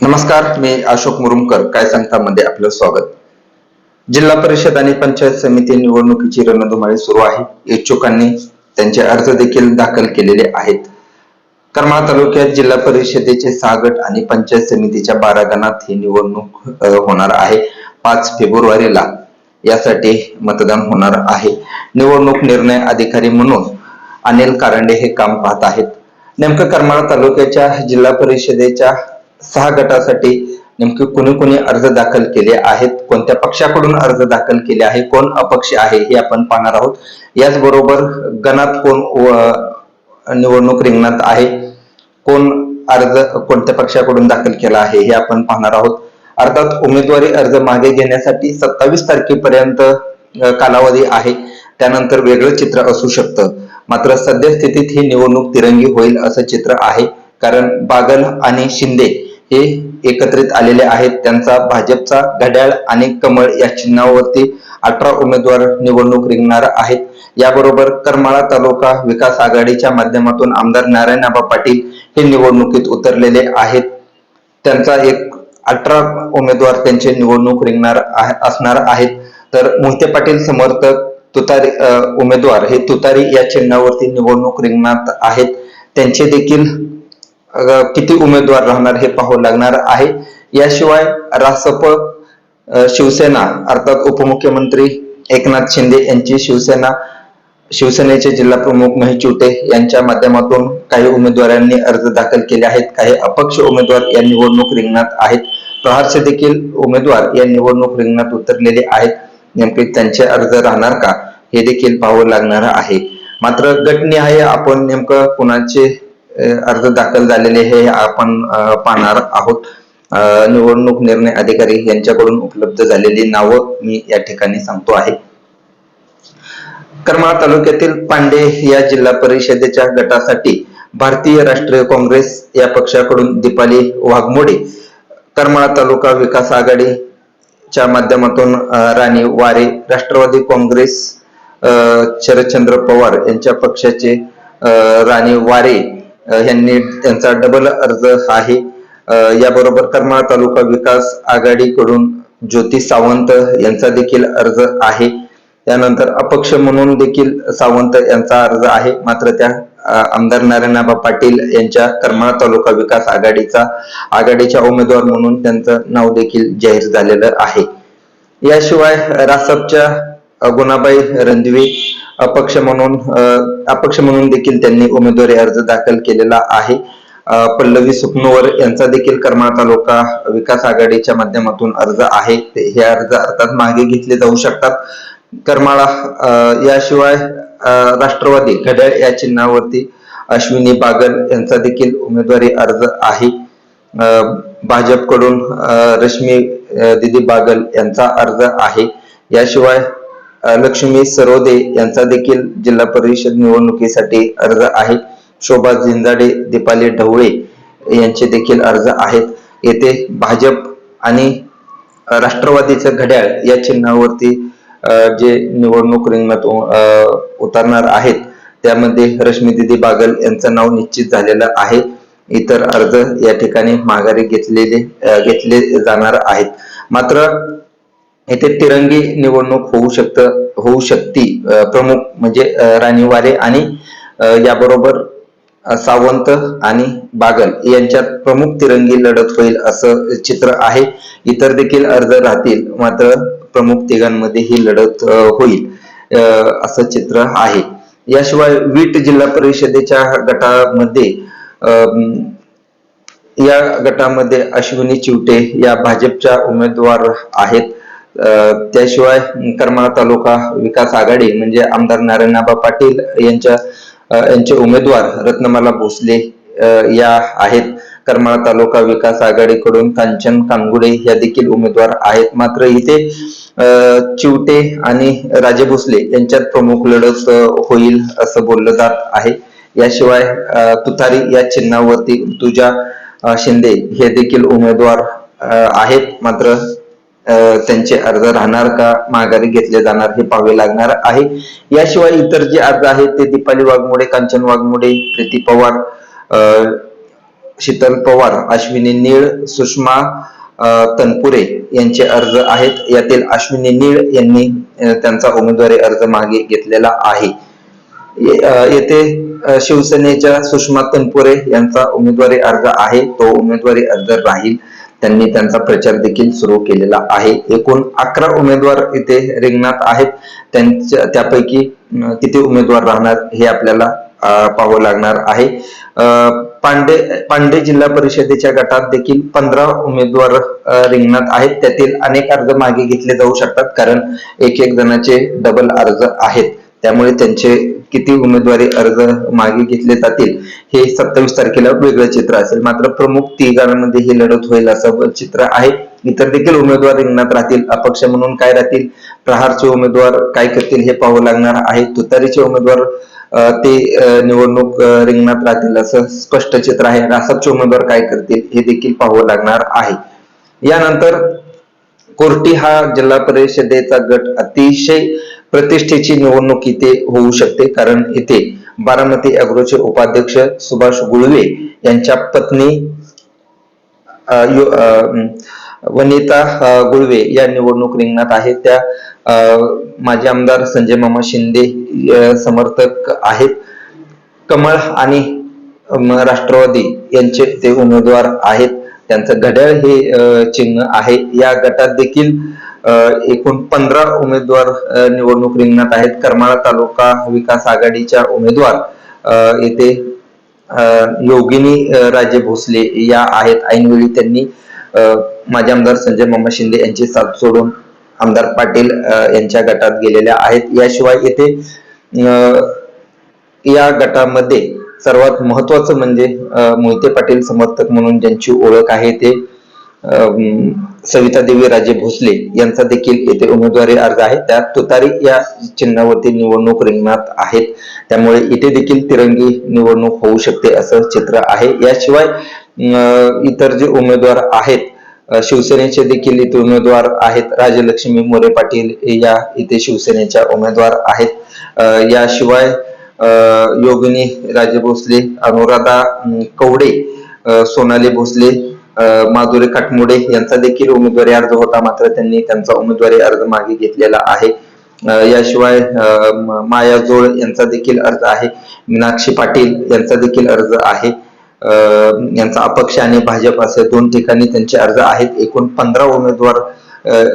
नमस्कार मी अशोक मुरुमकर. काय सांगता मध्ये आपलं स्वागत? जिल्हा परिषद आणि पंचायत समिती निवडणुकीची रणधुमाळी सुरू आहे. इच्छुकांनी त्यांचे अर्ज देखील दाखल केलेले आहेत. करमाळा तालुक्यात जिल्हा परिषदेचे सागट आणि पंचायत समितीच्या बारा गणात ही निवडणूक होणार आहे. पाच फेब्रुवारीला यासाठी मतदान होणार आहे. निवडणूक निर्णय अधिकारी म्हणून अनिल कारंडे हे काम पाहत आहेत. नेमकं करमाळा तालुक्याच्या जिल्हा परिषदेच्या सहा गटासाठी नेमके कुणी कुणी अर्ज दाखल केले आहेत कोणत्या पक्षाकडून अर्ज दाखल केले आहे कोण अपक्ष आहे हे आपण पाहणार आहोत. याचबरोबर गणात कोण निवडणूक रिंगणात आहे कोण अर्ज कोणत्या पक्षाकडून दाखल केला आहे हे आपण पाहणार आहोत. अर्थात उमेदवारी अर्ज मागे घेण्यासाठी सत्तावीस तारखेपर्यंत कालावधी आहे. त्यानंतर वेगळं चित्र असू शकतं. मात्र सद्यस्थितीत ही निवडणूक तिरंगी होईल असं चित्र आहे. कारण बागल आणि शिंदे हे एकत्रित आलेले आहेत. त्यांचा भाजपचा घड्याळ आणि कमळ या चिन्हावरती अठरा उमेदवार निवडणूक रिंगणार आहेत. याबरोबर करमाळा तालुका विकास आघाडीच्या माध्यमातून आमदार नारायणआबा पाटील हे निवडणुकीत उतरलेले आहेत. त्यांचा एक अठरा उमेदवार त्यांचे निवडणूक रिंगणार असणार आहेत. तर मोहिते पाटील समर्थक तुतारी उमेदवार हे तुतारी या चिन्हावरती निवडणूक रिंगणार आहेत. त्यांचे देखील किती उमेदवार राहणार हे पाहावं लागणार आहे. याशिवाय रासप शिवसेना अर्थात उपमुख्यमंत्री एकनाथ शिंदे यांची शिवसेना शिवसेनेचे जिल्हा प्रमुख महेश चिवटे यांच्या माध्यमातून काही उमेदवारांनी अर्ज दाखल केले आहेत. काही अपक्ष उमेदवार या निवडणूक रिंगणात आहेत. प्रहारचे देखील उमेदवार या निवडणूक रिंगणात उतरलेले आहेत. नेमके त्यांचे अर्ज राहणार का हे देखील पाहावं लागणार आहे. मात्र गटनिहाय आपण नेमकं कुणाचे अर्ज दाखल झालेले हे आपण पाहणार आहोत. निवडणूक निर्णय अधिकारी यांच्याकडून उपलब्ध झालेली नावं मी या ठिकाणी सांगतो आहे. करमाळा तालुक्यातील पांडे या जिल्हा परिषदेच्या गटासाठी भारतीय राष्ट्रीय काँग्रेस या पक्षाकडून दीपाली वाघमोडे करमाळा तालुका विकास आघाडीच्या माध्यमातून राणी वारे राष्ट्रवादी काँग्रेस शरदचंद्र पवार यांच्या पक्षाचे राणी वारे यांनी त्यांचा डबल अर्ज आहे. याबरोबर करमाळा तालुका विकास आघाडीकडून ज्योती सावंत यांचा देखील अर्ज आहे. त्यानंतर अपक्ष म्हणून देखील सावंत यांचा अर्ज आहे. मात्र त्या आमदार नारायणबा पाटील यांच्या करमाळा तालुका विकास आघाडीचा आघाडीच्या उमेदवार म्हणून त्यांचं नाव देखील जाहीर झालेलं आहे. याशिवाय रासपच्या गुणाबाई रणदिवे अपक्ष म्हणून अपक्ष म्हणून देखील त्यांनी उमेदवारी अर्ज दाखल केलेला आहे. पल्लवी सुकनोवर यांचा देखील करमाळा तालुका विकास आघाडीच्या माध्यमातून अर्ज आहे. हे अर्ज अर्थात मागे घेतले जाऊ शकतात. करमाळा याशिवाय राष्ट्रवादी घड्याळ या चिन्हावरती अश्विनी बागल यांचा देखील उमेदवारी अर्ज आहे. भाजपकडून रश्मी दिदी बागल यांचा अर्ज आहे. याशिवाय लक्ष्मी सरोदे यांचा देखील जिल्हा परिषद निवडणुकीसाठी अर्ज आहे. शोभा झिंजाडे दीपाली ढवळे यांचे देखील अर्ज आहेत. येथे भाजप आणि राष्ट्रवादीचं घड्याळ या चिन्हावरती जे निवडणूक रिंगणात उतरणार आहेत त्यामध्ये रश्मी दिदी बागल यांचं नाव निश्चित झालेलं आहे. इतर अर्ज या ठिकाणी माघारी घेतलेले घेतले जाणार आहेत. मात्र येथे तिरंगी निवडणूक होऊ शकत होऊ शकती. प्रमुख म्हणजे राणीवारे आणि याबरोबर सावंत आणि बागल यांच्यात प्रमुख तिरंगी लढत होईल असं चित्र आहे. इतर देखील अर्ज राहतील मात्र प्रमुख तिघांमध्ये ही लढत होईल असं चित्र आहे. याशिवाय वीट जिल्हा परिषदेच्या गटामध्ये या गटामध्ये अश्विनी चिवटे या भाजपच्या उमेदवार आहेत. त्याशिवाय करमाळा तालुका विकास आघाडी म्हणजे आमदार नारायणबा पाटील यांच्या यांचे उमेदवार रत्नमाला भोसले या आहेत. करमाळा तालुका विकास आघाडीकडून कांचन कांगुडे या देखील उमेदवार आहेत. मात्र इथे चिवटे आणि राजे भोसले यांच्यात प्रमुख लढत होईल असं बोललं जात आहे. याशिवाय तुतारी या चिन्हावरती तुझ्या शिंदे हे देखील उमेदवार आहेत. मात्र त्यांचे अर्ज राहणार का? माघारी घेतले जाणार हे पाहावे लागणार आहे. याशिवाय इतर जे अर्ज आहेत ते दीपाली वाघमोडे कांचन वाघमोडे प्रीती पवार शीतल पवार अश्विनी नीळ सुषमा तनपुरे यांचे अर्ज आहेत. यातील अश्विनी नीळ यांनी त्यांचा उमेदवारी अर्ज मागे घेतलेला आहे. येथे शिवसेनेच्या सुषमा तनपुरे यांचा उमेदवारी अर्ज आहे. तो उमेदवारी अर्ज राहील. त्यांनी त्यांचा प्रचार देखील सुरू केलेला आहे. एकूण अकरा उमेदवार इथे रिंगणात आहेत. त्यांच्या त्यापैकी किती उमेदवार राहणार हे आपल्याला पाहावं लागणार आहे. पांडे पांडे जिल्हा परिषदेच्या गटात देखील पंधरा उमेदवार रिंगणात आहेत. त्यातील अनेक अर्ज मागे घेतले जाऊ शकतात कारण एक एक जणांचे डबल अर्ज आहेत. त्यामुळे त्यांचे किती उमेदवारी अर्ज मागे घेतले जातील हे सत्तावीस तारखेला वेगळं चित्र असेल. मात्र प्रमुख तिघांमध्ये ही लढत होईल असं चित्र आहे. इतर देखील उमेदवार रिंगणात राहतील अपक्ष म्हणून काय राहतील? प्रहारचे उमेदवार काय करतील हे पाहावं लागणार आहे. तुतारीचे उमेदवार ते निवडणूक रिंगणात राहतील असं स्पष्ट चित्र आहे. रासपचे उमेदवार काय करतील हे देखील पाहावं लागणार आहे. यानंतर कोर्टी हा जिल्हा परिषदेचा गट अतिशय प्रतिष्ठेची निवडणूक इथे होऊ शकते. कारण इथे बारामती अग्रोचे उपाध्यक्ष सुभाष गुळवे यांच्या पत्नी वनिता गुळवे या निवडणूक रिंगणात आहेत. त्या माजी आमदार संजय मामा शिंदे समर्थक आहेत. कमळ आणि राष्ट्रवादी यांचे ते उमेदवार आहेत. त्यांचं घड्याळ हे चिन्ह आहे. या गटात देखील एकूण पंधरा उमेदवार निवडणूक रिंगणात आहेत. करमाळा तालुका विकास आघाडीच्या उमेदवार येथे योगिनी राजे भोसले या आहेत. ऐनवेळी त्यांनी माझे माजी आमदार संजय मामा शिंदे यांची साथ सोडून आमदार पाटील यांच्या गटात गेलेल्या आहेत. याशिवाय येथे या गटामध्ये सर्वात महत्वाचं म्हणजे मोहिते पाटील समर्थक म्हणून ज्यांची ओळख आहे ते सविता देवी राजे भोसले यांचा देखील येथे उमेदवारी अर्ज आहे. त्यात तुतारी या चिन्हावरती निवडणूक रिंगणात आहेत. त्यामुळे इथे देखील तिरंगी निवडणूक होऊ शकते असं चित्र आहे. याशिवाय अं, इतर जे उमेदवार आहेत शिवसेनेचे देखील इथे उमेदवार आहेत. राजलक्ष्मी मोरे पाटील या इथे शिवसेनेच्या उमेदवार आहेत. याशिवाय अं, योगिनी राजे भोसले अनुराधा कवडे सोनाली भोसले माधुरी काटमोडे यांचा देखील उमेदवारी अर्ज होता मात्र त्यांनी त्यांचा उमेदवारी अर्ज मागे घेतलेला आहे. याशिवाय माया जोळ यांचा देखील अर्ज आहे. मीनाक्षी पाटील यांचा देखील अर्ज आहे. यांचा अपक्ष आणि भाजप असे दोन ठिकाणी त्यांचे अर्ज आहेत. एकूण पंधरा उमेदवार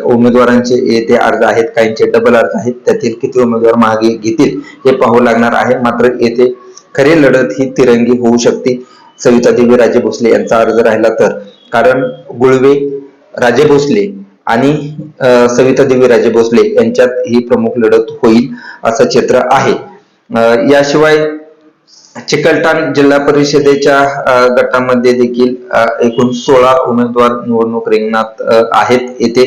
उमेदवारांचे येथे अर्ज आहेत. काहींचे डबल अर्ज आहेत. त्यातील किती उमेदवार मागे घेतील हे पाहू लागणार आहे. मात्र येथे खरी लढत ही तिरंगी होऊ शकते. सविता देवी राजे भोसले यांचा अर्ज राहिला तर. कारण गुळवे राजे भोसले आणि सविता देवी राजे भोसले यांच्यात ही प्रमुख लढत होईल असं चित्र आहे. अं, याशिवाय चिकलठाण जिल्हा परिषदेच्या गटामध्ये देखील एकूण सोळा उमेदवार निवडणूक रिंगणात आहेत. येथे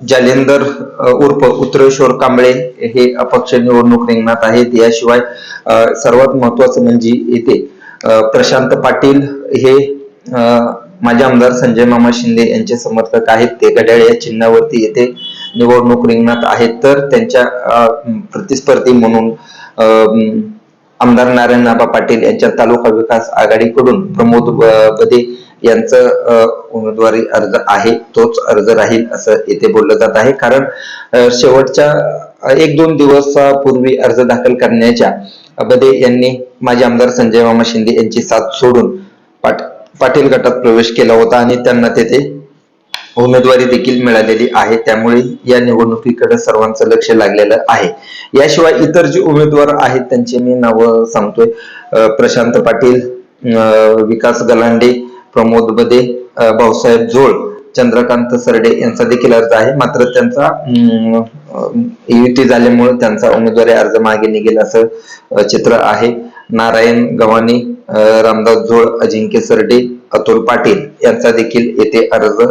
जालेंदर उर्फ उत्तरेश्वर कांबळे हे अपक्ष निवडणूक रिंगणात आहेत. याशिवाय सर्वात महत्वाचं म्हणजे येथे प्रशांत पाटील हे माझे आमदार संजय मामा शिंदे यांचे समर्थक आहेत. ते घड्याळ या चिन्हावरती येथे निवडणूक रिंगणात आहेत. तर त्यांच्या प्रतिस्पर्धी म्हणून आमदार नारायण नाबा पाटील यांच्या तालुका विकास आघाडीकडून प्रमोद बदे यांचं उमेदवारी अर्ज आहे. तोच अर्ज राहील असं येथे बोललं जात आहे. कारण शेवटच्या एक दोन दिवसापूर्वी अर्ज दाखल करण्याच्या बदे यांनी माजी आमदार संजय मामा शिंदे यांची साथ सोडून पाट पाटील गटात प्रवेश केला होता आणि त्यांना तेथे उमेदवारी देखील मिळालेली आहे. त्यामुळे या निवडणुकीकडे सर्वांचं लक्ष लागलेलं आहे. याशिवाय इतर जे उमेदवार आहेत त्यांची मी नावं सांगतोय. प्रशांत पाटील अं, विकास गलांडे प्रमोद बदे भाऊसाहेब झोळ चंद्रकांत सरडे यांचा देखील अर्ज आहे. मात्र त्यांचा अं, युती झाल्यामुळे त्यांचा उमेदवारी अर्ज मागे निघेल असं चित्र आहे. नारायण गव्हाणी रामदास झोळ अजिंक्य सरडे अतुल पाटील यांचा देखील येथे अर्ज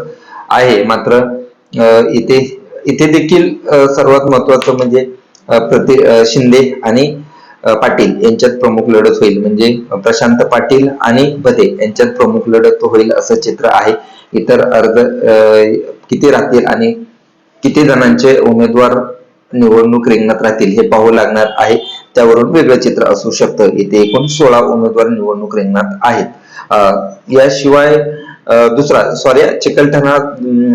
आहे. मात्र इथे इथे देखील सर्वात महत्वाचं म्हणजे प्रति शिंदे आणि पाटील यांच्यात प्रमुख लढत होईल. म्हणजे प्रशांत पाटील आणि भदे यांच्यात प्रमुख लढत होईल असं चित्र आहे. इतर अर्ज किती राहतील आणि किती जणांचे उमेदवार निवडणूक रिंगणात राहतील हे पाहू लागणार आहे. त्यावरून वेगळं चित्र असू शकतं. इथे एकूण सोळा उमेदवार निवडणूक रिंगणात आहेत. याशिवाय दुसरा सॉरी चिकलठाणा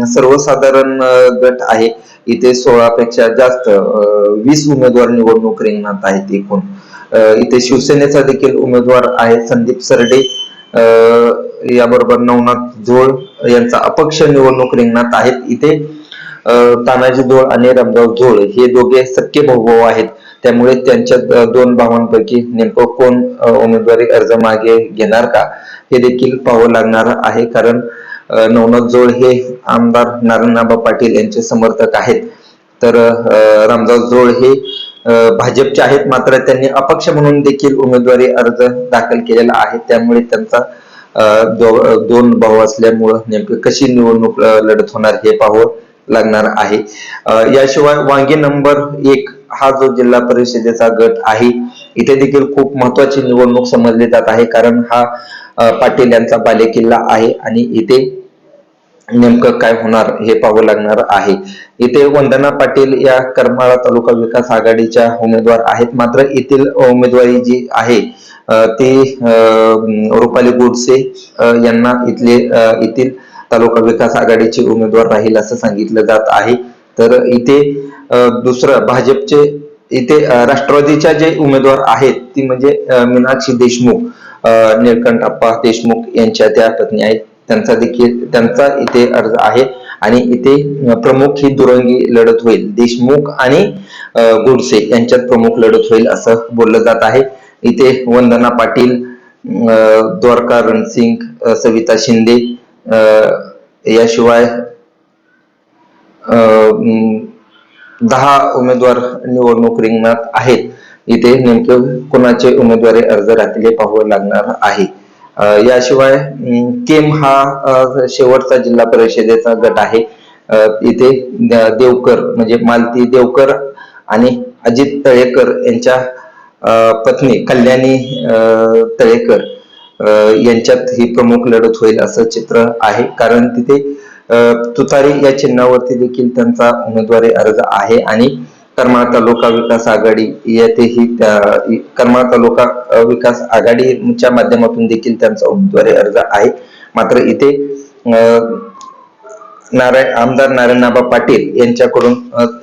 सर्वसाधारण गट आहे. इथे सोळा पेक्षा जास्त अं, वीस उमेदवार निवडणूक रिंगणात आहेत एकूण. इथे शिवसेनेचा देखील उमेदवार आहे संदीप सरडे. अं, याबरोबर नवनाथ झोळ यांचा अपक्ष निवडणूक रिंगणात आहेत. इथे तानाजी धोळ आणि रामदास धोळ हे दोघे सक्के भाऊ आहेत. त्यामुळे त्यांच्या दोन भावांपैकी नेमकं कोण उमेदवारी अर्ज मागे घेणार का? हे देखील पाहावं लागणार आहे. कारण नवनाथ जोळ हे आमदार नारायणआबा पाटील यांचे समर्थक आहेत. तर रामदास जोळ हे भाजपचे आहेत. मात्र त्यांनी अपक्ष म्हणून देखील उमेदवारी अर्ज दाखल केलेला आहे. त्यामुळे त्यांचा दो- दोन भाऊ असल्यामुळं नेमकं कशी निवडणूक लढत होणार हे पाहू लागणार आहे. याशिवाय वांगी नंबर एक हा जो जिल्हा परिषदेचा गट आहे इथे देखील खूप महत्वाची निवडणूक समजली जात आहे कारण हा पाटील यांचा बालेकिल्ला आहे आणि इथे नेमकं काय होणार हे पाहावं लागणार आहे. इथे वंदना पाटील या करमाळा तालुका विकास आघाडीच्या उमेदवार आहेत. मात्र येथील उमेदवारी जी आहे ती अं, रुपाली गोडसे यांना इथले येथील तालुका विकास आघाडीचे उमेदवार राहील असं सांगितलं जात आहे. तर इथे दुसरं भाजपचे इथे राष्ट्रवादीच्या जे उमेदवार आहेत ती म्हणजे मीनाक्षी देशमुख निळकंठप्पा देशमुख यांच्या त्या पत्नी आहेत. त्यांचा देखील त्यांचा इथे अर्ज आहे. आणि इथे प्रमुख ही दुरंगी लढत होईल. देशमुख आणि गोडसे यांच्यात प्रमुख लढत होईल असं बोललं जात आहे. इथे वंदना पाटील द्वारका रणसिंग सविता शिंदे याशिवाय अं, दहा उमेदवार निवडणूक रिंगणात आहेत. इथे नेमके कुणाचे उमेदवारी अर्ज राखले पाहावं लागणार आहे. याशिवाय केम हा शेवटचा जिल्हा परिषदेचा गट आहे. इथे देवकर म्हणजे मालती देवकर आणि अजित तळेकर यांच्या अं, पत्नी कल्याणी अं, तळेकर यांच्यात ही प्रमुख लढत होईल असं चित्र आहे. कारण तिथे तुतारी या चिन्हावरती देखील त्यांचा उमेदवारी अर्ज आहे आणि करमाळ तालुका विकास आघाडी येथेही त्या- करमाळ तालुका विकास आघाडीच्या माध्यमातून देखील त्यांचा उमेदवारी अर्ज आहे. मात्र इथे अं, नारायण आमदार नारायणआबा पाटील यांच्याकडून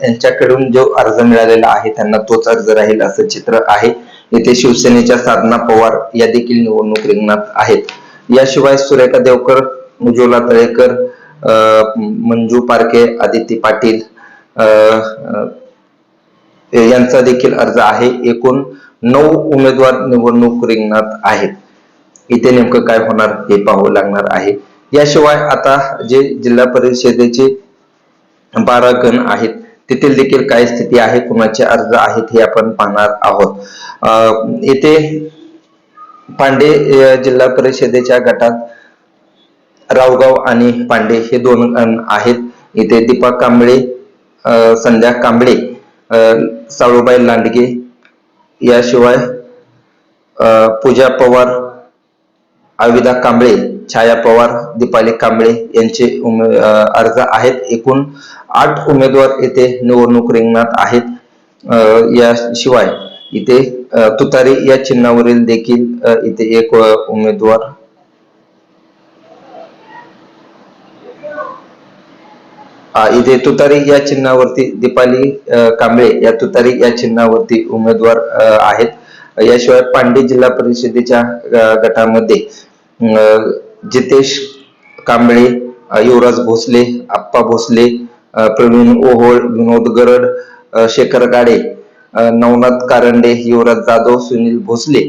यांच्याकडून जो अर्ज मिळालेला आहे त्यांना तोच अर्ज राहील असं चित्र आहे. येथे शिवसेनेच्या साधना पवार या देखील निवडणूक रिंगणात आहेत. याशिवाय सुरेखा देवकर उज्ज्वला तळेकर अं, मंजू पारखे आदित्य पाटील यांचा देखील अर्ज आहे. एकूण नऊ उमेदवार निवडणूक रिंगणात आहेत. इथे नेमकं काय होणार हे पाहावं लागणार आहे. याशिवाय आता जे जिल्हा परिषदेचे बारा गण आहेत तेथील देखील काय स्थिती आहे? कुणाचे अर्ज आहेत हे आपण पाहणार आहोत. येथे पांडे जिल्हा परिषदेच्या गटात रावगाव आणि पांडे हे दोन आहेत. इथे दीपा कांबळे संध्या कांबळे साळूबाई लांडगे याशिवाय पूजा पवार आविदा कांबळे छाया पवार दीपाली कांबळे यांचे उमे- अर्ज आहेत. एकूण आठ उमेदवार येथे निवडणूक रिंगणात आहेत. अं, याशिवाय इथे तुतारी या चिन्हावरील देखील इथे एक उमेदवार इथे तुतारी या चिन्हावरती दीपाली कांबळे या तुतारी या चिन्हावरती उमेदवार आहेत. याशिवाय पांडे जिल्हा परिषदेच्या गटामध्ये जितेश कांबळे युवराज भोसले आप्पा भोसले प्रवीण ओहोळ विनोद गरड शेखर गाडे नवनाथ कारंडे युवराज जाधव सुनील भोसले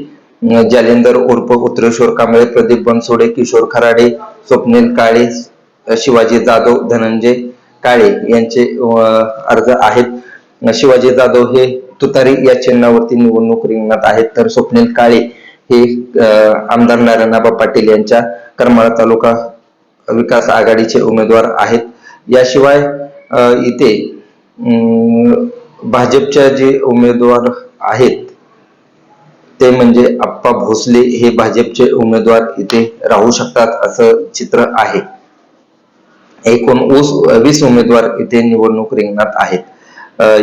जालेंदर उर्फ उत्रेश्वर कांबळे प्रदीप बनसोडे किशोर खराडे स्वप्नील काळे शिवाजी जाधव धनंजय काळे यांचे अर्ज आहेत. शिवाजी जाधव हे तुतारी या चिन्हावरती निवडणूक रिंगणात आहेत. तर स्वप्नील काळे हे आमदार नारायणाबा पाटील यांच्या करमाळा तालुका विकास आघाडीचे उमेदवार आहेत. याशिवाय इथे भाजपच्या जे उमेदवार आहेत ते म्हणजे आप्पा भोसले हे भाजपचे उमेदवार इथे राहू शकतात असं चित्र आहे. एकूण ऊस वीस उमेदवार इथे निवडणूक रिंगणात आहेत.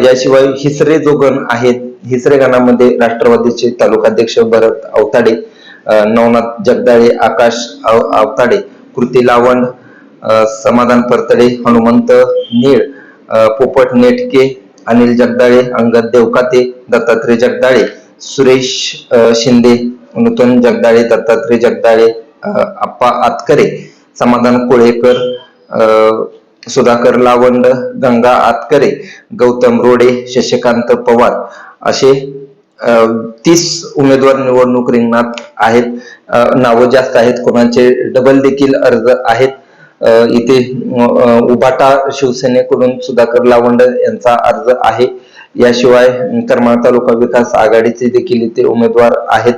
याशिवाय हिसरे जो गण आहेत हिसरे गणामध्ये राष्ट्रवादीचे तालुकाध्यक्ष भरत अवताडे नवनाथ जगदाळे आकाश अव- अवताडे कृती लावंड समाधान परतडे हनुमंत नीळ पोपट नेटके अनिल जगदाळे अंगद देवकाते दत्तात्रय जगदाळे सुरेश शिंदे नूतन जगदाळे दत्तात्रय जगदाळे अप्पा आप्पा आतकरे समाधान कोळेकर सुधाकर लावंड गंगा आतकरे गौतम रोडे शशिकांत पवार असे तीस उमेदवार निवडणूक रिंगणात आहेत. नावं जास्त आहेत कोणाचे डबल देखील अर्ज आहेत. इथे उबाटा शिवसेनेकडून सुधाकर लावंड यांचा अर्ज आहे. याशिवाय करमाळ तालुका विकास आघाडीचे देखील इथे उमेदवार आहेत.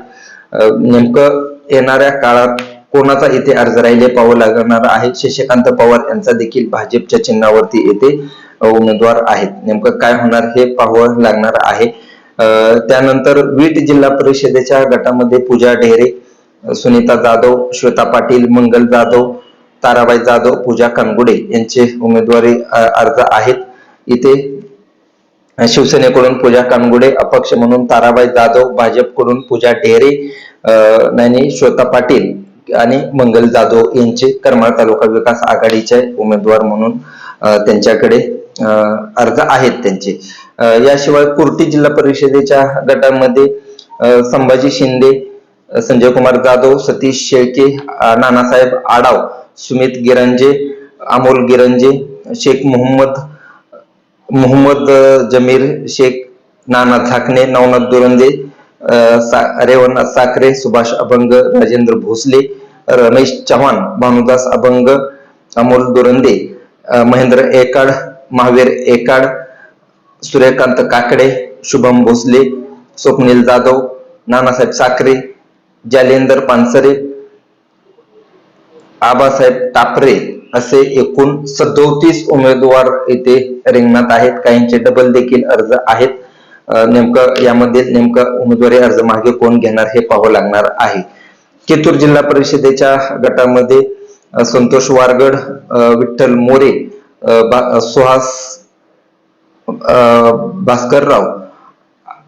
नेमकं येणाऱ्या काळात कोणाचा इथे अर्ज राहिले पाहावं लागणार आहे? शशिकांत पवार यांचा देखील भाजपच्या चिन्हावरती येथे उमेदवार आहेत. नेमकं काय होणार हे पाहावं लागणार आहे. त्यानंतर वीट जिल्हा परिषदेच्या गटामध्ये पूजा ढेरे सुनीता जाधव श्वेता पाटील मंगल जाधव ताराबाई जाधव पूजा कानगुडे यांचे उमेदवारी अर्ज आहेत. इथे शिवसेनेकडून पूजा कानगुडे अपक्ष म्हणून ताराबाई जाधव भाजपकडून पूजा ढेरे अ, आणि श्वेता पाटील आणि मंगल जाधव यांचे करमाळ तालुका विकास आघाडीचे उमेदवार म्हणून त्यांच्याकडे अर्ज आहेत त्यांचे. याशिवाय कुर्टी जिल्हा परिषदेच्या गटामध्ये संभाजी शिंदे संजय कुमार जाधव सतीश शेळके नानासाहेब आडाव सुमित गिरंजे अमोल गिरंजे शेख मोहम्मद मोहम्मद जमीर शेख नाना झाकणे नवनाथ दुरंदे सा- रेवनाथ साखरे सुभाष अभंग राजेंद्र भोसले रमेश चव्हाण भानुदास अभंग अमोल दुरंदे महेंद्र एकाड महावीर एकाड सूर्यकांत काकडे शुभम भोसले स्वप्नील जाधव नानासाहेब साखरे जालेंदर पानसरे आबासाहेब टापरे असे एकूण सदोतीस उमेदवार येथे रिंगणात आहेत. काहींचे डबल देखील अर्ज आहेत. नेमकं यामध्ये नेमकं उमेदवारी अर्ज मागे कोण घेणार हे पाहावं लागणार आहे. केतूर जिल्हा परिषदेच्या गटामध्ये संतोष वारगड विठ्ठल मोरे सुहास भास्कर भास्करराव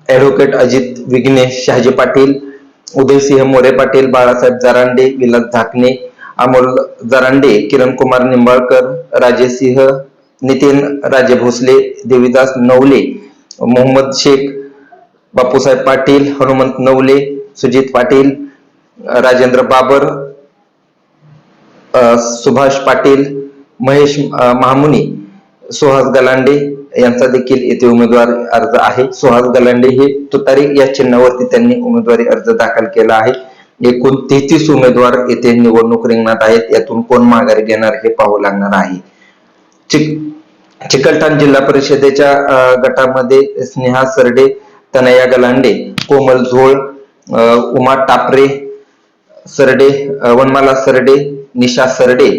ऍडव्होकेट अजित विघ्नेश शहाजी पाटील उदयसिंह मोरे पाटील बाळासाहेब जरांडे विलास झाकणे अमोल जरांडे किरण कुमार निंबाळकर राजेसिंह नितीन राजे भोसले देवीदास नवले मोहम्मद शेख बापूसाहेब पाटील हनुमंत नवले सुजित पाटील राजेंद्र बाबर सुभाष पाटील महेश महामुनी सुहास गलांडे यांचा देखील येथे उमेदवार अर्ज आहे. सुहास गलांडे हे तुतारी या चिन्हावरती त्यांनी उमेदवारी अर्ज दाखल केला आहे. एकूण तेहतीस उमेदवार येथे निवडणूक रिंगणात आहेत. यातून कोण माघारी घेणार हे पाहावं लागणार आहे. चिक चिकलठाण जिल्हा परिषदेच्या गटामध्ये स्नेहा सरडे तनया गलांडे कोमल झोळ उमा टापरे सरडे वनमाला सरडे निशा सरडे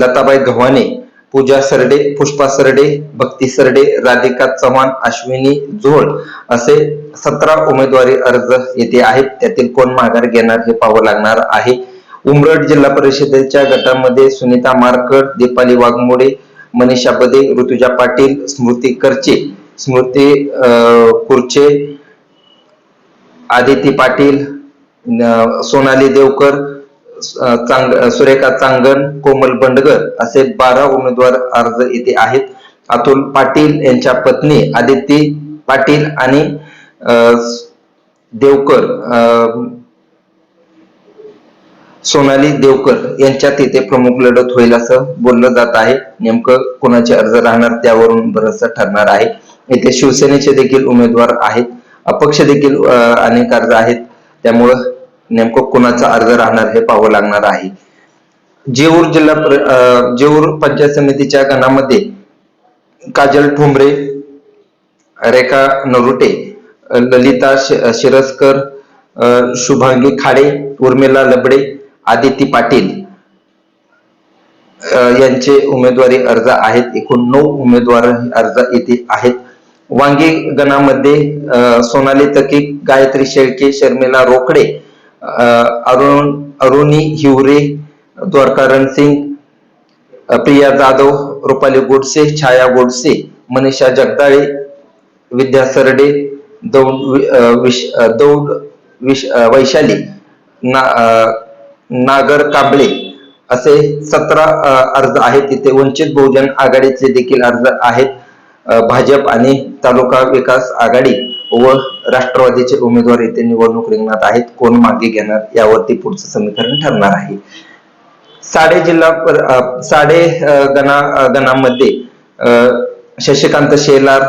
लताबाई गव्हाणे पूजा सरडे पुष्पा सरडे भक्ती सरडे राधिका चव्हाण अश्विनी झोळ असे सतरा उमेदवारी अर्ज येथे आहेत. त्यातील कोण माघार घेणार हे पाहावं लागणार आहे. उमरड जिल्हा परिषदेच्या गटामध्ये सुनीता मारकड दीपाली वाघमोडे मनीषा बदे ऋतुजा पाटील स्मृती करचे स्मृती कुर्चे आदिती पाटील सोनाली देवकर चांग सुरेखा चांगण कोमल बंडगर असे बारा उमेदवार अर्ज येथे आहेत. अतुल पाटील यांच्या पत्नी आदिती पाटील आणि देवकर सोनाली देवकर यांच्यात इथे प्रमुख लढत होईल असं बोललं जात आहे. नेमकं कोणाचे अर्ज राहणार त्यावरून बरंच ठरणार आहे. इथे शिवसेनेचे देखील उमेदवार आहेत. अपक्ष देखील अनेक अर्ज आहेत. त्यामुळं नेमकं कोणाचा अर्ज राहणार हे पाहावं लागणार आहे. जेऊर जिल्हा जेऊर पंचायत समितीच्या गणामध्ये काजल ठोंबरे रेखा नरुटे ललिता शिरस्कर शुभांगी खाडे उर्मिला लबडे आदिती पाटील यांचे उमेदवारी अर्ज आहेत. एकूण नऊ उमेदवार अर्ज येथे आहेत. वांगी गणामध्ये सोनाली तकी गायत्री शेळके शर्मिला रोकडे अरुण अरुणी हिवरे द्वारकारण सिंग प्रिया जाधव रुपाली गोडसे छाया गोडसे मनीषा जगदाळे विद्या सरडे दौंड वि- विश अ, दौंड विश वैशाली ना नागर कांबळे असे सतरा अर्ज आहेत. तिथे वंचित बहुजन आघाडीचे देखील अर्ज आहेत. भाजप आणि तालुका विकास आघाडी. व राष्ट्रवादीचे उमेदवार येथे निवडणूक रिंगणात आहेत. कोण मागे घेणार? यावरती पुढचं समीकरण ठरणार आहे. साडे जिल्हा साडे गणा गणामध्ये शशिकांत शेलार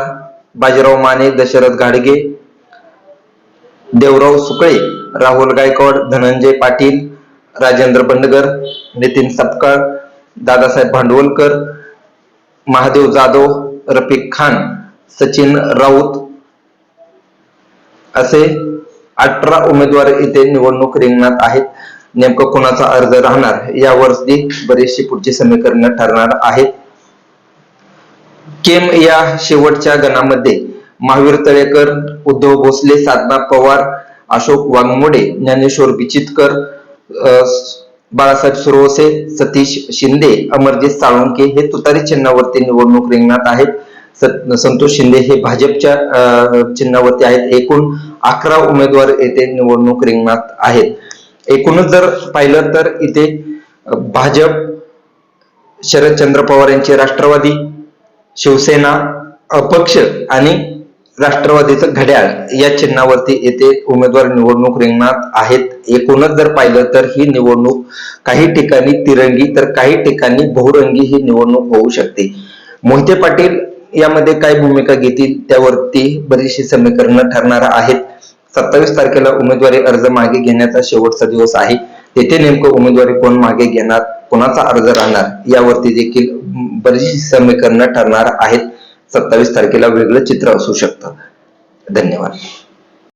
बाजीराव माने दशरथ घाडगे देवराव सुकळे राहुल गायकवाड धनंजय पाटील राजेंद्र बंडगर नितीन सपकाळ दादासाहेब भांडवलकर महादेव जाधव रफिक खान सचिन राऊत असे अठरा उमेदवार इथे निवडणूक रिंगणात आहेत. नेमकं कोणाचा अर्ज राहणार? यावरती बरीचशी पुढची समीकरण ठरणार आहेत. केम या शेवटच्या गणामध्ये महावीर तळेकर उद्धव भोसले साधना पवार अशोक वाघमोडे ज्ञानेश्वर बिचितकर बाळासाहेब सुरवसे सतीश शिंदे अमरजित साळुंके हे तुतारी चिन्हावरती निवडणूक रिंगणात आहेत. संतोष शिंदे हे भाजपच्या चिन्हावरती आहेत. एकूण अकरा उमेदवार येथे निवडणूक रिंगणात आहेत. एकूणच जर पाहिलं तर इथे भाजप शरदचंद्र पवार यांचे राष्ट्रवादी शिवसेना अपक्ष आणि राष्ट्रवादीचं घड्याळ या चिन्हावरती येथे उमेदवार निवडणूक रिंगणात आहेत. एकूणच जर पाहिलं तर ही निवडणूक काही ठिकाणी तिरंगी तर काही ठिकाणी बहुरंगी ही निवडणूक होऊ शकते. मोहिते पाटील यामध्ये काय भूमिका घेतील त्यावरती बरीचशी समीकरणं ठरणार आहेत. सत्तावीस तारखेला उमेदवारी अर्ज मागे घेण्याचा शेवटचा दिवस आहे. तेथे नेमकं उमेदवारी कोण मागे घेणार कोणाचा अर्ज राहणार यावरती देखील बरीचशी समीकरणं ठरणार आहेत. सत्तावीस तारखेला वेगळं चित्र असू शकतं. धन्यवाद.